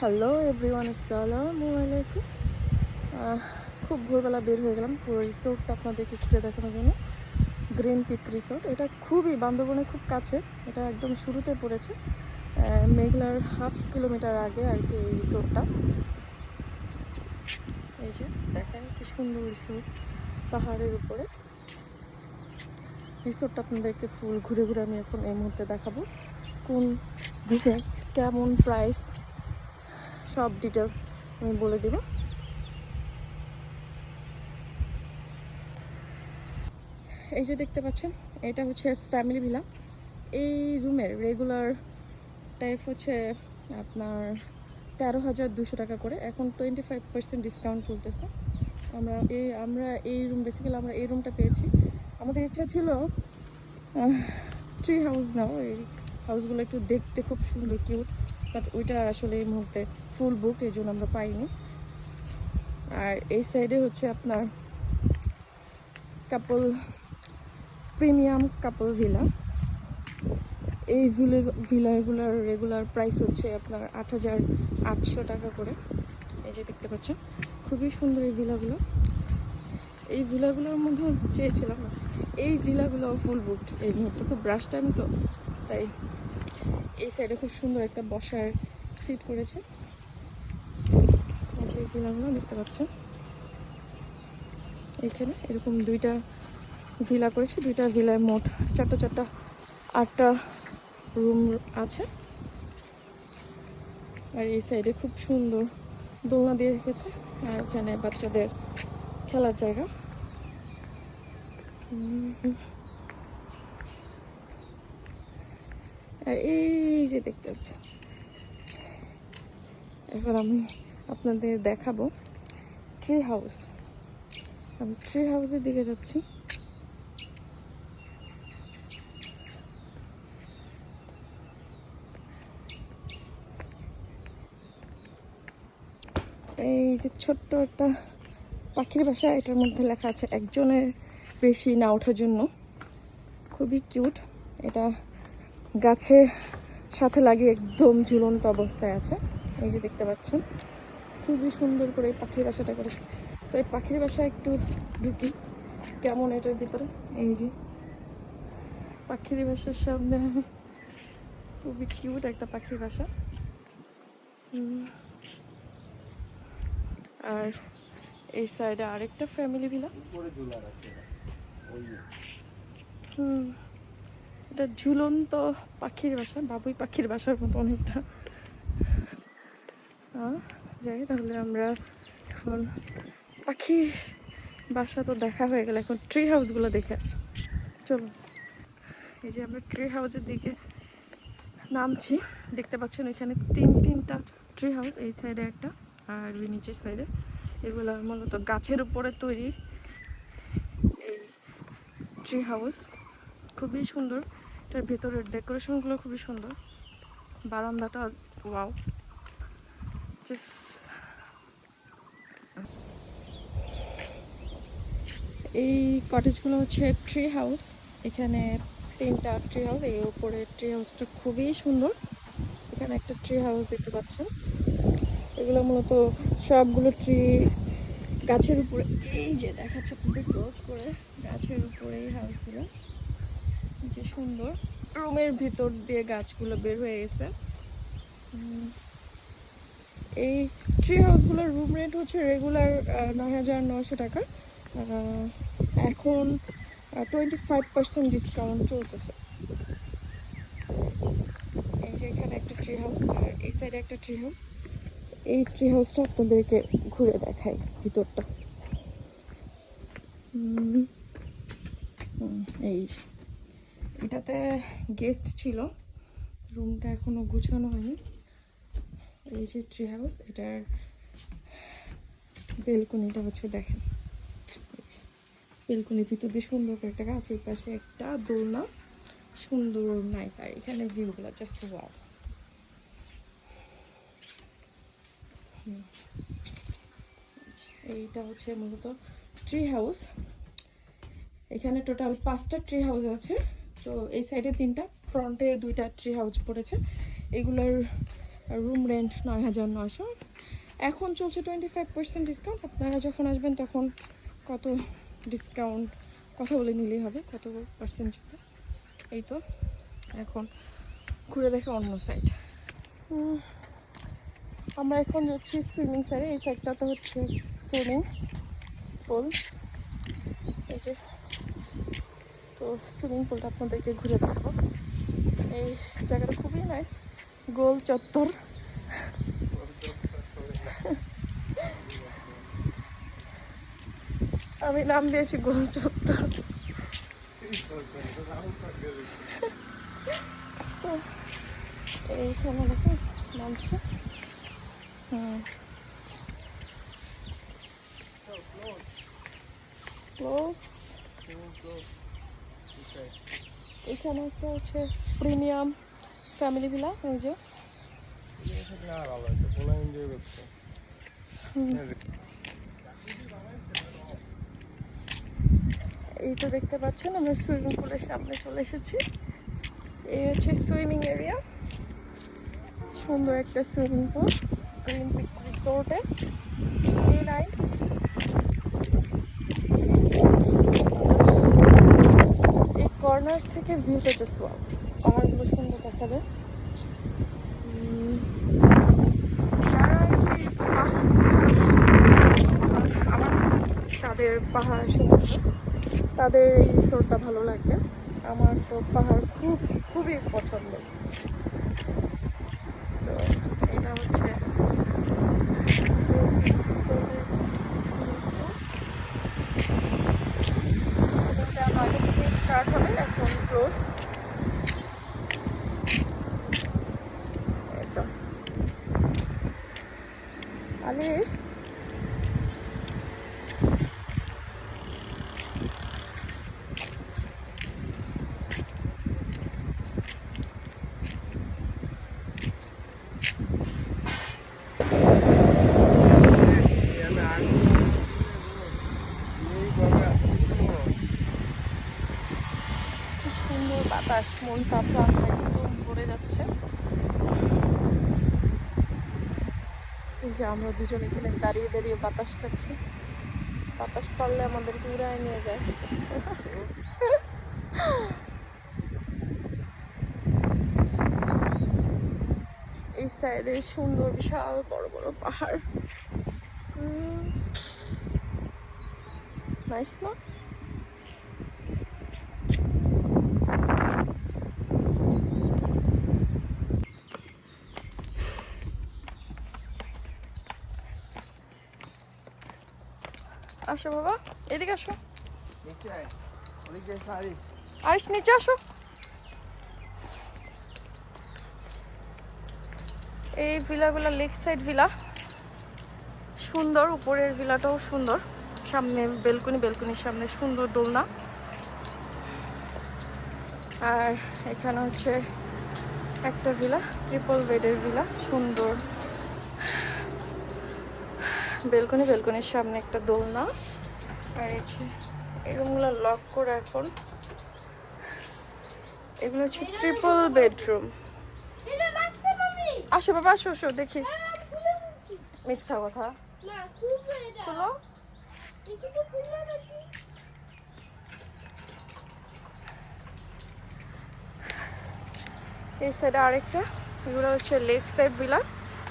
Hello everyone আসসালামু আলাইকুম খুব ভোরবেলা বের হয়ে গেলাম পুরো রিসোর্টটা আপনাদেরকে ঘুরে দেখানোর জন্য। গ্রিন পিক রিসোর্ট এটা খুবই বান্দরবনে খুব কাছে। এটা একদম শুরুতে পড়েছে। মেঘলার হাফ কিলোমিটার আগে আর কি এই রিসোর্টটা এই যে, দেখেন কি সুন্দর রিসোর্ট পাহাড়ের উপরে। রিসোর্টটা আপনাদেরকে ফুল ঘুরে ঘুরে আমি এখন এই মুহূর্তে দেখাবো। কোন দিকে, কেমন প্রাইস সব ডিটেলস আমি বলে দিব। এই যে দেখতে পাচ্ছেন, এটা হচ্ছে ফ্যামিলি ভিলা এই রুমের রেগুলার টাইপ হচ্ছে আপনার তেরো হাজার দুশো টাকা করে। এখন টোয়েন্টি ফাইভ পার্সেন্ট ডিসকাউন্ট চলতেছে। আমরা এই আমরা এই রুম বেসিক্যালি আমরা এই রুমটা পেয়েছি। আমাদের ইচ্ছা ছিল ট্রি হাউস নাও এই হাউসগুলো একটু দেখতে খুব সুন্দর কিউট বাট ওইটা আসলে এই মুহূর্তে ফুল বুক এই জন্য আমরা পাইনি। আর এই সাইডে হচ্ছে আপনার কাপল প্রিমিয়াম কাপল ভিলা এই ভিলে ভিলাগুলোর রেগুলার প্রাইস হচ্ছে আপনার আট হাজার আটশো টাকা করে। এই যে দেখতে পাচ্ছেন, খুবই সুন্দর এই ভিলাগুলো এই ভিলাগুলোর মধ্যে চেয়েছিলাম এই ভিলাগুলো ফুল বুকড এই মুহূর্তে। খুব ব্রাশ টাইম তো, তাই এই সাইডে খুব সুন্দর একটা বসার সিট করেছে। ভিলাগুলো দেখতে পাচ্ছেন। এখানে এরকম দুইটা ভিলা করেছে। দুইটা ভিলায় মোট চারটা চারটা, আটটা রুম আছে। আর এই সাইডে খুব সুন্দর দোলনা দিয়ে রেখেছে। আর ওখানে বাচ্চাদের খেলার জায়গা। আর এই যে দেখতে পাচ্ছেন। এখন আমি আপনাদের দেখাবো ট্রি হাউস আমি ট্রি হাউসের দিকে যাচ্ছি। এই যে ছোট্ট একটা পাখির বাসা, এটার মধ্যে লেখা আছে, একজনের বেশি না ওঠার জন্য। খুবই কিউট এটা গাছের সাথে লাগিয়ে একদম ঝুলন্ত অবস্থায় আছে। এই যে দেখতে পাচ্ছেন, খুবই সুন্দর করে এই পাখির বাসাটা করেছে। তো এই পাখির বাসা একটু ঢুকি, কেমন এটার ভিতরে এই যে পাখির বাসার সামনে। খুবই কিউট একটা পাখির বাসা। আর এই সাইডে আরেকটা ফ্যামিলি ভিলা। হুম। এটা ঝুলন্ত পাখির বাসা, বাবুই পাখির বাসার মতো অনেকটা। যাই, তাহলে আমরা এখন পাখি বাসা তো দেখা হয়ে গেল, এখন ট্রি হাউসগুলো দেখে আসি। চলুন। এই যে আমরা ট্রি হাউসের দিকে নামছি, দেখতে পাচ্ছেন ওইখানে তিন তিনটা ট্রি হাউস এই সাইডে একটা আর ওই নিচের সাইডে এগুলো মূলত গাছের উপরে তৈরি এই ট্রি হাউস খুবই সুন্দর। এটার ভেতরের ডেকোরেশনগুলো খুবই সুন্দর। বারান্দাটা, ওয়াও। এই কটেজগুলো হচ্ছে ট্রি হাউস এখানে তিনটা ট্রি হাউস এই উপরে ট্রি হাউসটা খুবই সুন্দর। এখানে একটা ট্রি হাউস দেখতে পাচ্ছেন। এগুলো মূলত সবগুলো ট্রি গাছের উপরে, এই যে দেখাচ্ছে আপনাদের ক্লোজ করে, গাছের উপরে এই হাউসগুলো যে সুন্দর। রুমের ভিতর দিয়ে গাছগুলো বের হয়ে গেছে। এই ট্রি হাউসগুলোর রুম রেন্ট হচ্ছে রেগুলার নয় হাজার নশো টাকা। এখন টোয়েন্টি ফাইভ পার্সেন্ট ডিসকাউন্ট চলতেছে। এই যে এখানে একটা ট্রি হাউস আর এই সাইডে একটা ট্রি হাউস এই ট্রি হাউসটা আপনাদেরকে ঘুরে দেখাই ভিতরটা। এই এটাতে গেস্ট ছিল। রুমটা এখনও গুছানো হয়নি। এই যে ট্রি হাউস এটার বেলকনিটা হচ্ছে দেখেন। বেলকনির ভিতর দিয়ে সুন্দর করে একটা গাছ, এই পাশে একটা দোলনা। সুন্দর নাইস আর এখানে ভিউগুলো জাস্ট ওয়াও এইটা হচ্ছে মূলত ট্রি হাউস এখানে টোটাল পাঁচটা ট্রি হাউস আছে। তো এই সাইডে তিনটা ফ্রন্টে দুইটা ট্রি হাউস পড়েছে। এগুলোর রুম রেন্ট নয় হাজার নশো এখন চলছে টোয়েন্টি ফাইভ পার্সেন্ট ডিসকাউন্ট আপনারা যখন আসবেন তখন কত ডিসকাউন্ট কথা বলে নিলেই হবে, কত পার্সেন্ট এই তো, এখন ঘুরে দেখে অন্য সাইড আমরা এখন যাচ্ছি সুইমিং সাইডে এই সাইডটা তো হচ্ছে সুইমিং পুল এই যে তো সুইমিং পুলটা আপনাদেরকে ঘুরে দেখাবো। এই জায়গাটা খুবই নাইস গোল চত্বর। আমি নাম দিয়েছি গোল চত্বর। এইখানে দেখো নামছে? হুম। ক্লোজ এখানে একটা হচ্ছে প্রিমিয়াম ফ্যামিলি ভিলা, এই যে। এই তো দেখতে পাচ্ছেন, আমরা সুইমিং পুলের সামনে চলে এসেছি। এই হচ্ছে সুইমিং এরিয়া। সুন্দর একটা সুইমিং পুল, গ্রিন পিক রিসোর্টে। এই নাইস এই কর্নার থেকে ভিউটা জাস্ট ওয়াও পাহাড়গুলো সুন্দর দেখা যায়। তাদের পাহাড় সুন্দর। তাদের এই রিসোর্টটা ভালো লাগবে। আমার তো পাহাড় খুব, খুবই পছন্দ। সো এটা হচ্ছে আগে থেকে স্টার্ট হবে এখন ক্লোজ তো আলিফ কি সুন্দর মনটা প্রাণ একদম ভরে যাচ্ছে। এই যে আমরা দুজন এখানে দাঁড়িয়ে দাঁড়িয়ে বাতাস খাচ্ছি। বাতাস পারলে আমাদেরকে উড়ায় নিয়ে যায়। এই সাইডে সুন্দর বিশাল বড় বড় পাহাড়। নাইস না? আসো বাবা এদিকে আসো। আরিস নিচে আসো। এই ভিলাগুলো লেক সাইড ভিলা। সুন্দর উপরের ভিলাটাও সুন্দর। সামনে বেলকনি বেলকনির সামনে সুন্দর দোলনা। আর এখানে হচ্ছে একটা ভিলা ট্রিপল বেডের ভিলা সুন্দর। বেলকনি, বেলকনির সামনে একটা দোলনা। আর এই যে এই রুমগুলো লক করে এখন। এগুলো হচ্ছে ট্রিপল বেডরুম আসো বাবা, আসো আসো, দেখি। মিথ্যা কথা। এই সাইডে আরেকটা। এগুলো হচ্ছে লেক সাইড ভিলা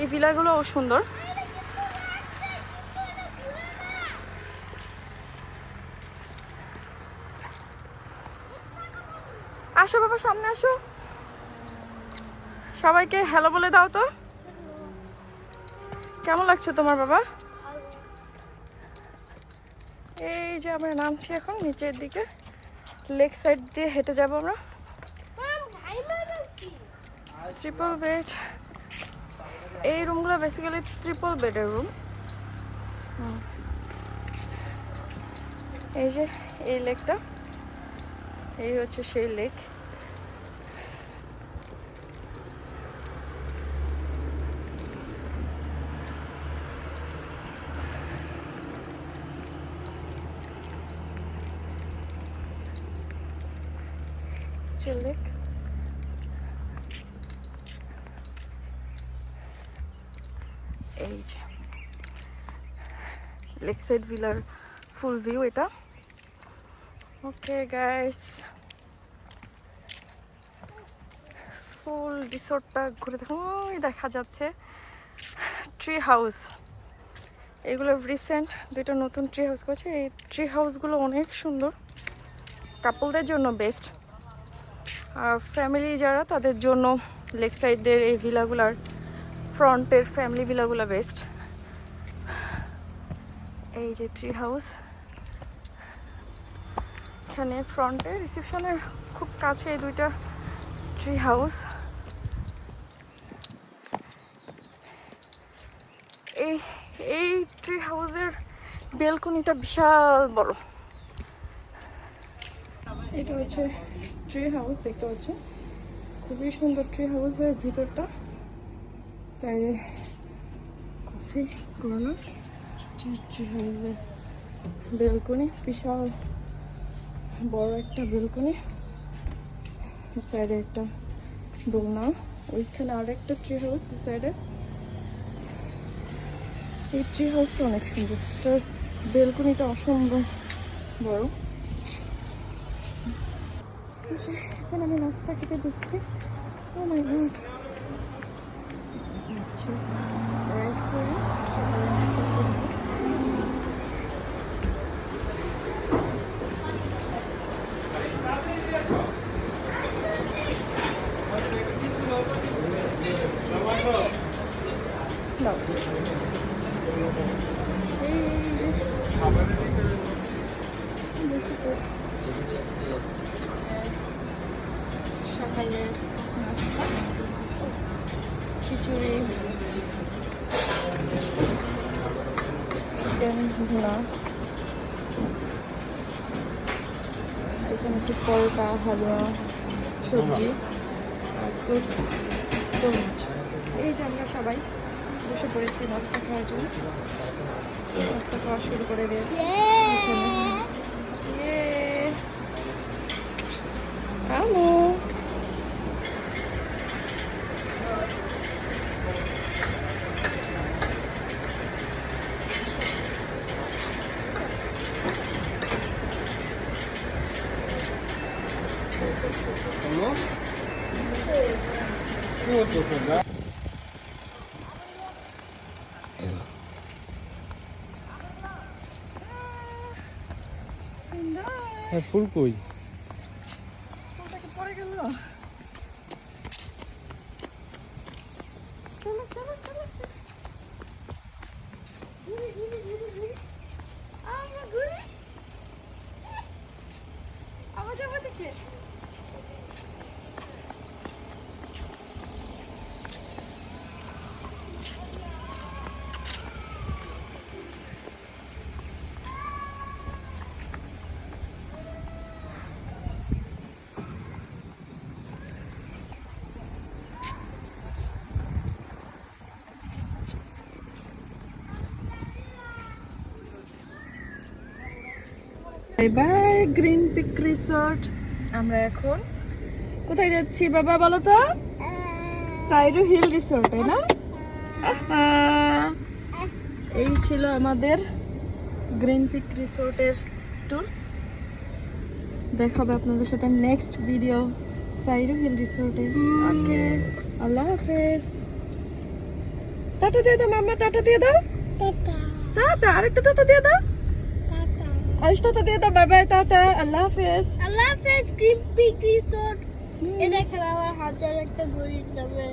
এই ভিলাগুলোও সুন্দর। আসো বাবা সামনে আসো। সবাইকে হ্যালো বলে দাও তো। কেমন লাগছে তোমার বাবা? এই যে আমরা নামছি এখন নিচের দিকে। লেক সাইড দিয়ে হেঁটে যাব আমরা। ট্রিপল বেড এই রুমগুলো বেসিক্যালি ট্রিপল বেডের রুম এই যে এই লেকটা এই হচ্ছে সেই লেক লেক এই যে লেক সাইড ভিলার ফুল ভিউ এটা। ওকে গাইস ফুল রিসোর্টটা ঘুরে দেখুন ওই দেখা যাচ্ছে। ট্রি হাউস এগুলো রিসেন্ট দুইটা নতুন ট্রি হাউস করেছে। এই ট্রি হাউসগুলো অনেক সুন্দর। কাপলদের জন্য বেস্ট আর ফ্যামিলি যারা, তাদের জন্য লেক সাইডের এই ভিলাগুলার ফ্রন্টের ফ্যামিলি ভিলাগুলো বেস্ট এই যে ট্রি হাউস এখানে ফ্রন্টে রিসেপশনের খুব কাছে এই দুইটা ট্রি হাউস এই এই ট্রি হাউসের বেলকনিটা বিশাল বড়। এটা হচ্ছে ট্রি হাউস দেখতে পাচ্ছেন। খুবই সুন্দর ট্রি হাউসের ভিতরটা। সাইডে কফি কর্নার ট্রি হাউসের বেলকনি বিশাল বড় একটা বেলকনি সাইডে একটা দোলনা। ওইখানে আর একটা ট্রি হাউস সাইডে এই ট্রি হাউসটা অনেক সুন্দর। তার বেলকনিটা অসম্ভব বড়। যে, এখন আমি নাস্তা খেতে ঢুকছি। ও মাই গড রেস্টুরেন্ট সকালে নাস্তা করব দাও এই যে বেশি করে সকালের নাস্তা খিচুড়ি চিকেন ভুনা এখানে হচ্ছে পরোটা, হালুয়া, সবজি, আর ফ্রুটস এই যে আমরা সবাই বসে পড়েছি নাস্তা খাওয়ার জন্য নাস্তা খাওয়া শুরু করে দিয়েছি Yay! Hallo. সুন্দর হ্যাঁ ফুল কই? Thank পড়ে গেল চলো চলো চলো চলো। ঘুরি, ঘুরি, ঘুরি, ঘুরি। আমরা ঘুরি। আবার যাব দেখে bye bye green peak resort আমরা এখন কোথায় যাচ্ছি বাবা বলো তো? সাইরু হিল রিসর্ট না? এই ছিল আমাদের গ্রিন পিক রিসোর্টের ট্যুর দেখাবে আপনাদের সাথে নেক্সট ভিডিও সাইরু হিল রিসোর্টে ওকে আল্লাহ হাফেজ। টাটা দিয়ে দাও মাম্মা টাটা দিয়ে দাও। টাটা আরেকটা টাটা দিয়ে দাও। আল্লাহ হাফেজ আল্লাহ হাফেজ গ্রিন পিক রিসোর্ট এটা খেলা আমার হাজার একটা গরিব নামে।